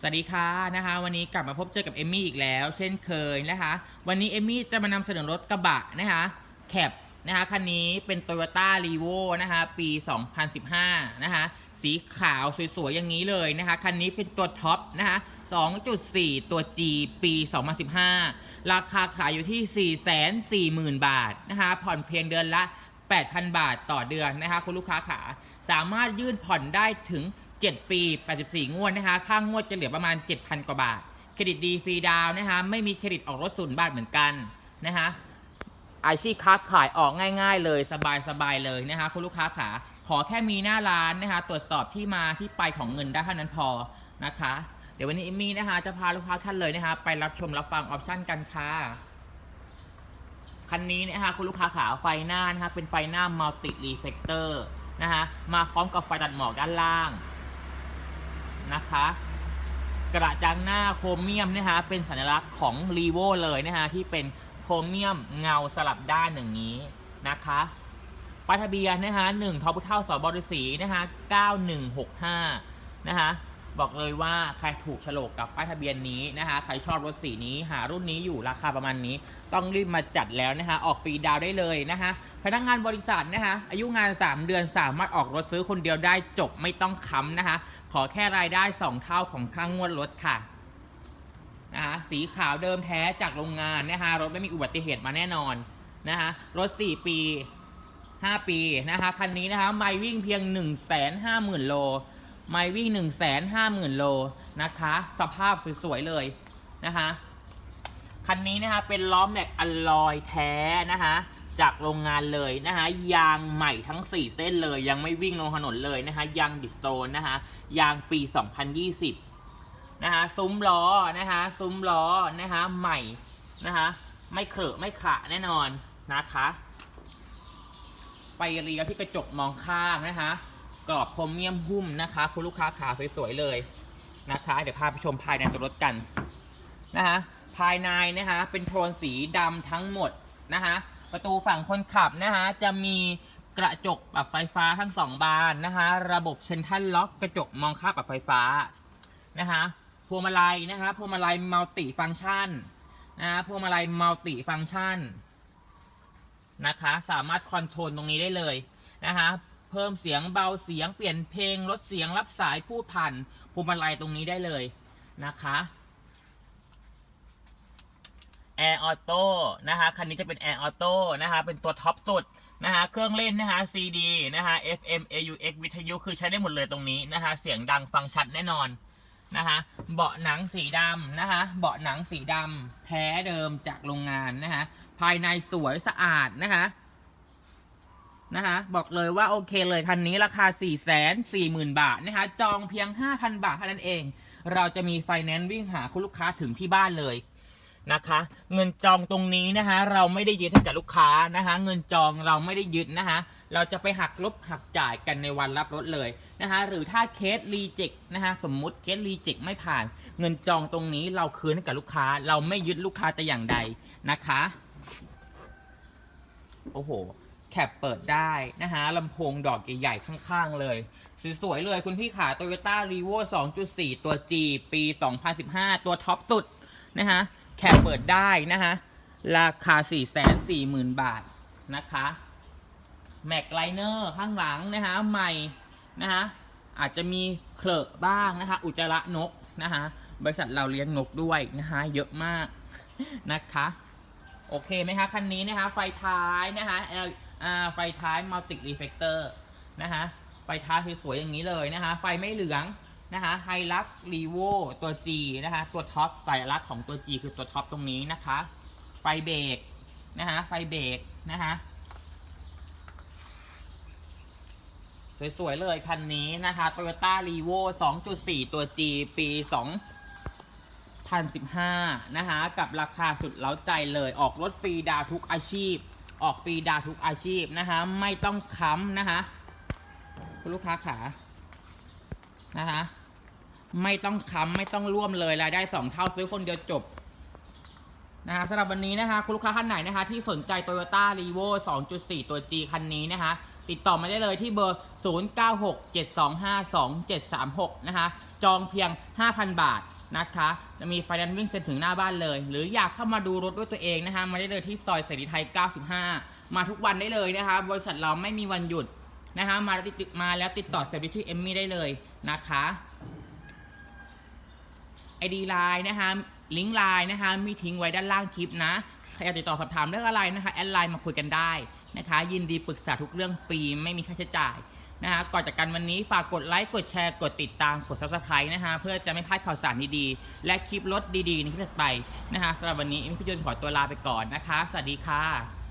สวัสดีค่ะนะคะ วันนี้กลับมาพบเจอกับเอมมี่อีกแล้ว เช่นเคยนะคะ วันนี้เอมมี่จะมานำเสนอรถกระบะนะคะแคปนะคะคันนี้เป็น Toyota r e v o นะคะปี 2015 นะคะ สีขาวสวยๆ อย่างนี้เลยนะคะ คันนี้เป็นตัวท็อปนะคะ 2.4 ตัว G ปี 2015 ราคาขายอยู่ที่ 440,000 บาทนะคะ ผ่อนเพียงเดือนละ 8,000 บาทต่อเดือนนะคะ คุณลูกค้าขาสามารถยื่นผ่อนได้ถึง 7 ปี 84 งวดนะคะ ค่างวดจะเหลือประมาณ 7,000 กว่าบาท เครดิตดีฟรีดาวนะคะ ไม่มีเครดิตออกรถศูนย์บาทเหมือนกันนะคะอาชีพค้าขายออกง่าย ๆ เลยสบายๆเลยนะคะคุณลูกค้าขาขอแค่มีหน้าร้านนะคะตรวจสอบที่มาที่ไปของเงินได้เท่านั้นพอนะคะ เดี๋ยววันนี้เอมมี่นะคะจะพาลูกค้าท่านเลยนะคะ ไปรับชมรับฟังออปชั่นกันค่ะคันนี้นะคะคุณลูกค้าขาไฟหน้านะคะเป็นไฟหน้ามัลติรีเฟกเตอร์นะคะมาพร้อมกับไฟตัดหมอกด้านล่าง นะคะ กระจังหน้าโครเมียมนะคะเป็นสัญลักษณ์ของรีโวเลยนะคะที่เป็นโครเมียมเงาสลับด้านอย่างนี้นะคะป้ายทะเบียนนะคะหนึ่งทอพุเท่าสบฤษีนะคะเก้าหนึ่งหกห้านะคะ บอกเลยว่าใครถูกโฉลกกับป้ายทะเบียนนี้นะคะ ใครชอบรถสีนี้หารุ่นนี้อยู่ราคาประมาณนี้ ต้องรีบมาจัดแล้วนะคะ ออกฟรีดาวได้เลยนะคะ พนักงานบริษัทนะคะ อายุงาน 3 เดือนสามารถออกรถซื้อคนเดียวได้จบไม่ต้องค้ำนะคะ ขอแค่รายได้ 2 เท่าของค่างวดรถค่ะนะคะสีขาวเดิมแท้จากโรงงานนะคะ รถไม่มีอุบัติเหตุมาแน่นอนนะคะรถ 4 ปี 5 ปีนะคะคันนี้นะคะไม่วิ่งเพียง 1 5 0 0 0 0โล ไมวิ่ง1 5 0 0 0 0โลนะคะ สภาพสวยๆเลยนะคะ คันนี้นะคะเป็นล้อแม็กอลลอยแท้นะคะจากโรงงานเลยนะคะ ยางใหม่ทั้ง 4 เส้นเลย ยังไม่วิ่งลงถนนเลยนะคะ ยางดิสโตนนะคะ ยางปี 2020 นะคะ ซุ้มล้อนะคะ ซุ้มล้อนะคะใหม่นะคะ ไม่เคอะไม่ขะแน่นอนนะคะไฟเรียวที่กระจกมองข้างนะคะ กรอบโครเมียมหุ้มนะคะ คุณลูกค้าขาสวยๆเลยนะคะ เดี๋ยวพาไปชมภายในตัวรถกันนะคะภายในนะคะเป็นโทนสีดำทั้งหมดนะคะประตูฝั่งคนขับนะคะจะมีกระจกปรับไฟฟ้าทั้งสองบานนะคะระบบเซนทรัลล็อกกระจกมองข้าปรับไฟฟ้านะคะพวงมาลัยนะคะพวงมาลัยมัลติฟังก์ชันนะคะพวงมาลัยมัลติฟังก์ชันนะคะ สามารถคอนโทรลตรงนี้ได้เลยนะคะ พิ่มเสียงเบาเสียงเปลี่ยนเพลงลดเสียงรับสายพูดผ่านพวงมาลัยตรงนี้ได้เลยนะคะแอร์ออโต้นะคะคันนี้จะเป็นแอร์ออโต้นะคะเป็นตัวท็อปสุดนะคะเครื่องเล่นนะคะ CD นะคะ FM AUX วิทยุคือใช้ได้หมดเลยตรงนี้นะคะเสียงดังฟังชัดแน่นอนนะคะเบาะหนังสีดำนะคะเบาะหนังสีดำแท้เดิมจากโรงงานนะคะภายในสวยสะอาดนะคะ นะคะบอกเลยว่าโอเคเลยคันนี้ราคา 4 4 0 0 0 0 บาทนะคะจองเพียง 5,000 บาทเท่านั้นเอง เราจะมีไฟแนนซ์วิ่งหาคุณลูกค้าถึงที่บ้านเลยนะคะ เงินจองตรงนี้นะคะเราไม่ได้ยึดให้กับลูกค้านะคะเงินจองเราไม่ได้ยึดนะคะเราจะไปหักลบหักจ่ายกันในวันรับรถเลยนะคะหรือถ้าเคสรีเจ็คนะคะสมมุติเคสรีเจ็คไม่ผ่าน เงินจองตรงนี้เราคืนให้กับลูกค้า เราไม่ยึดลูกค้าแต่อย่างใดนะคะ โอ้โห แคปเปิดได้นะคะลำโพงดอกใหญ่ๆข้างๆเลย สวยๆเลยคุณพี่ขา Toyota r e v o 2.4 ตัว G ปี 2015 ตัวท็อปสุดนะคะแคปเปิดได้นะคะราคา 4 4 0 0 0 0 บาทนะคะแม็กไลเนอร์ข้างหลังนะคะใหม่นะคะอาจจะมีเคลอะบ้างนะคะ อุจจาระนกนะคะบริษัทเราเลี้ยงนกด้วยนะคะเยอะมากนะคะ โอเคไหมคะ คันนี้นะคะ ไฟท้ายนะคะ อ่าไฟท้ายมัลติรีเฟกเตอร์นะคะไฟท้ายสวยๆอย่างนี้เลยนะคะ ไฟไม่เหลืองนะคะไฮลักรีโวตัว G นะคะ ตัวท็อปไฟลักของตัว G คือตัวท็อปตรงนี้นะคะ ไฟเบรกนะคะไฟเบรกนะคะสวย ๆ เลย คันนี้นะคะ Toyota r e v o 2.4 ตัว G ปี 2015 นะคะ กับราคาสุดเล้าใจเลย ออกรถฟรีดาวทุกอาชีพ ออกฟรีดาวทุกอาชีพนะคะ ไม่ต้องค้ำนะคะคุณลูกค้าขานะคะไม่ต้องค้ำไม่ต้องร่วมเลยรายได้สองเท่าซื้อคนเดียวจบนะคะสำหรับวันนี้นะคะ คุณลูกค้าท่านไหนนะคะ ที่สนใจ Toyota r e v o 2.4 ตัว G คันนี้นะคะ ติดต่อมาได้เลยที่เบอร์ 0967252736 นะคะ จองเพียง 5,000 บาท นะคะจะมีไฟแนนซ์วิ่งเซ็นถึงหน้าบ้านเลย หรืออยากเข้ามาดูรถด้วยตัวเองนะคะมาได้เลยที่ซอยเสรีไทย 95 มาทุกวันได้เลยนะคะบริษัทเราไม่มีวันหยุดนะคะมาติดมาแล้วติดต่อเซลล์ที่เอมมี่ได้เลยนะคะไอดีไลน์นะคะลิงก์ไลน์นะคะมีทิ้งไว้ด้านล่างคลิปนะใครอยากติดต่อสอบถามเรื่องอะไรนะคะแอดไลน์มาคุยกันได้นะคะ ยินดีปรึกษาทุกเรื่องฟรีไม่มีค่าใช้จ่าย นะฮะก่อนจากกันวันนี้ฝากกดไลค์กดแชร์กดติดตามกด subscribe นะฮะเพื่อจะไม่พลาดข่าวสารดีๆ และคลิปรถดีๆในคลิปถัดไปนะคะสำหรับวันนี้เอ็มพิยนขอตัวลาไปก่อนนะคะ สวัสดีค่ะ